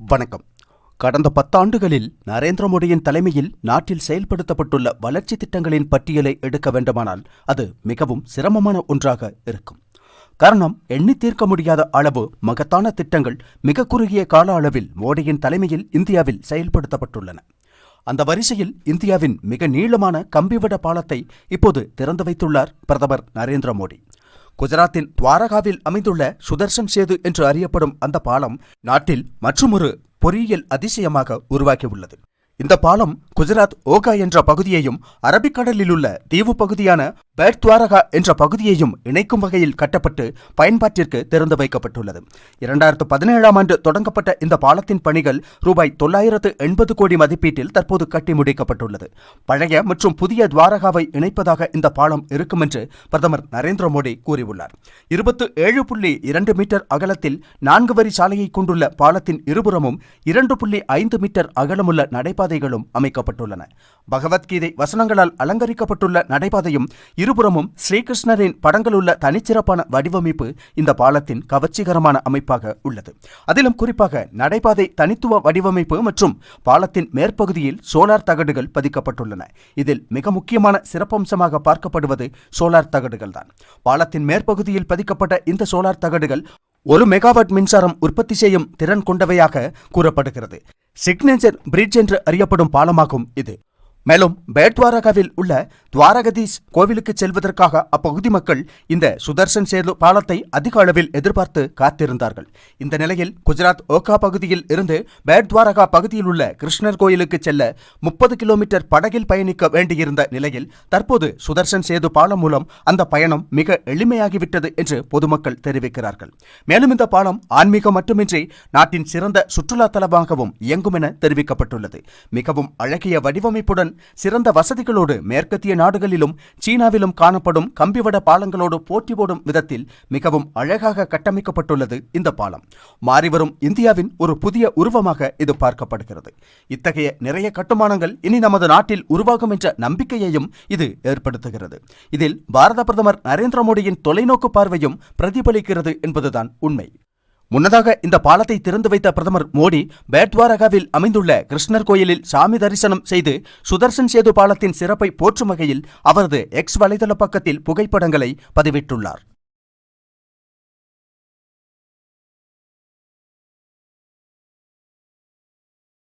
வணக்கம். கடந்த பத்தாண்டுகளில் நரேந்திர மோடியின் தலைமையில் நாட்டில் செயல்படுத்தப்பட்டுள்ள வளர்ச்சி திட்டங்களின் பட்டியலை எடுக்க வேண்டுமானால் அது மிகவும் சிரமமான ஒன்றாக இருக்கும். காரணம் எண்ணி தீர்க்க முடியாத அளவு மகத்தான திட்டங்கள் மிக குறுகிய கால அளவில் மோடியின் தலைமையில் இந்தியாவில் செயல்படுத்தப்பட்டுள்ளன. அந்த வரிசையில் இந்தியாவின் மிக நீளமான கம்பிவட பாலத்தை இப்போது திறந்து வைத்துள்ளார் பிரதமர் நரேந்திர மோடி. குஜராத்தின் துவாரகாவில் அமைந்துள்ள சுதர்சன் சேது என்று அறியப்படும் அந்த பாலம் நாட்டில் மற்றுமொரு பொறியியல் அதிசயமாக உருவாகியுள்ளது. இந்த பாலம் குஜராத் ஓகா என்ற பகுதியையும் அரபிக்கடலில் உள்ள தீவு பகுதியான பேட் துவாரகா என்ற பகுதியையும் இணைக்கும் வகையில் கட்டப்பட்டு பயன்பாட்டிற்கு திறந்து வைக்கப்பட்டுள்ளது. இரண்டாயிரத்து பதினேழாம் ஆண்டு தொடங்கப்பட்ட இந்த பாலத்தின் பணிகள் ரூபாய் தொள்ளாயிரத்து எண்பது கோடி மதிப்பீட்டில் தற்போது கட்டி முடிக்கப்பட்டுள்ளது. பழைய மற்றும் புதிய துவாரகாவை இணைப்பதாக இந்த பாலம் இருக்கும் என்று பிரதமர் நரேந்திர மோடி கூறியுள்ளார். இருபத்து ஏழு புள்ளி இரண்டு மீட்டர் அகலத்தில் நான்கு வரி சாலையை கொண்டுள்ள பாலத்தின் இருபுறமும் இரண்டு புள்ளி ஐந்து மீட்டர் அகலமுள்ள நடைபாதைகளும் அமைக்கப்பட்டுள்ளன பகவத்கீதை வசனங்களால் அலங்கரிக்கப்பட்டுள்ள நடைபாதையும் இருபுறமும் ஸ்ரீகிருஷ்ணரின் படங்களுள்ள தனிச்சிறப்பான வடிவமைப்பு இந்த பாலத்தின் கவர்ச்சிகரமான அமைப்பாக உள்ளது. அதிலும் குறிப்பாக நடைபாதை தனித்துவ வடிவமைப்பு மற்றும் பாலத்தின் மேற்பகுதியில் சோலார் தகடுகள் பதிக்கப்பட்டுள்ளன. இதில் மிக முக்கியமான சிறப்பம்சமாக பார்க்கப்படுவது சோலார் தகடுகள் தான் பாலத்தின் மேற்பகுதியில் பதிக்கப்பட்ட இந்த சோலார் தகடுகள் ஒரு மெகாவாட் மின்சாரம் உற்பத்தி செய்யும் திறன் கொண்டவையாக கூறப்படுகிறது. சிக்னேச்சர் பிரிட்ஜ் என்று அறியப்படும் பாலமாகும் இது. மேலும் பேட்வாரகாவில் உள்ள துவாரகதீஸ் கோவிலுக்கு செல்வதற்காக அப்பகுதி மக்கள் இந்த சுதர்சன் சேது பாலத்தை அதிக அளவில் எதிர்பார்த்து காத்திருந்தார்கள். இந்த நிலையில் குஜராத் ஓகா பகுதியில் இருந்து பேட்வாரகா பகுதியில் உள்ள கிருஷ்ணர் கோயிலுக்கு செல்ல முப்பது கிலோமீட்டர் படகில் பயணிக்க வேண்டியிருந்த நிலையில் தற்போது சுதர்சன் சேது பாலம் மூலம் அந்த பயணம் மிக எளிமையாகிவிட்டது என்று பொதுமக்கள் தெரிவிக்கிறார்கள். மேலும் இந்த பாலம் ஆன்மீகம் மட்டுமின்றி நாட்டின் சிறந்த சுற்றுலா தலமாகவும் இயங்கும் என தெரிவிக்கப்பட்டுள்ளது. மிகவும் அழகிய வடிவமைப்புடன் சிறந்த வசதிகளோடு மேற்கத்திய நாடுகளிலும் சீனாவிலும் காணப்படும் கம்பிவட பாலங்களோடு போட்டி போடும் விதத்தில் மிகவும் அழகாக கட்டமைக்கப்பட்டுள்ளது இந்த பாலம். மாறிவரும் இந்தியாவின் ஒரு புதிய உருவமாக இது பார்க்கப்படுகிறது. இத்தகைய நிறைய கட்டுமானங்கள் இனி நமது நாட்டில் உருவாகும் என்ற நம்பிக்கையையும் இது ஏற்படுத்துகிறது. இதில் பாரத பிரதமர் நரேந்திர மோடியின் தொலைநோக்கு பார்வையும் பிரதிபலிக்கிறது என்பதுதான் உண்மை. முன்னதாக இந்த பாலத்தை திறந்து வைத்த பிரதமர் மோடி பேட்வாரகாவில் அமைந்துள்ள கிருஷ்ணர் கோயிலில் சாமி தரிசனம் செய்து சுதர்சன் சேது பாலத்தின் சிறப்பை போற்றும் வகையில் அவரது எக்ஸ் வலைதள பக்கத்தில் புகைப்படங்களை பதிவிட்டுள்ளார்.